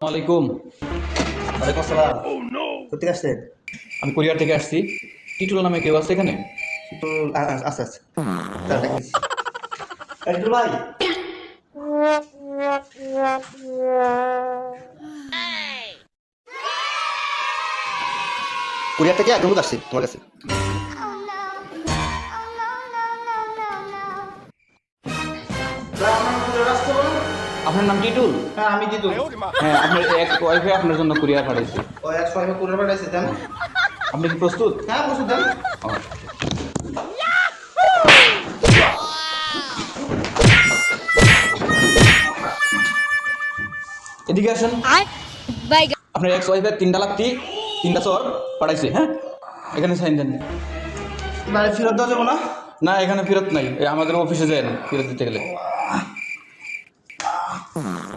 আলাইকুম। ওয়ালাইকুম আসসালাম। কোথেকে আসছেন? আমি কোরিয়ার থেকে আসছি। টিটুল নামে কেউ আছে এখানে? আ- আচ্ছা আচ্ছা। টুটুল ভাই। কোরিয়া থেকে একদম আসছি তোমার কাছে। আপনার নাম টিটুল হ্যাঁ আমি দিদু হ্যাঁ আপনার এক ওয়াইফে আপনার জন্য কোরিয়ার পাঠাইছি। ও এক সময় কোরিয়া পাঠাইছে দেন। আপনি কি প্রস্তুত? হ্যাঁ বসে দেন। এদিকে আসেন। আপনার এক্স ওয়াইফের তিনটা লাত্তি তিনটা চর পাঠাইছে হ্যাঁ? এখানে সাইন দেন। বাড়ি ফেরত দেওয়া যাব না? না এখানে ফেরত নাই। এই আমাদের অফিসে যায় না ফেরত দিতে গেলে। Yeah.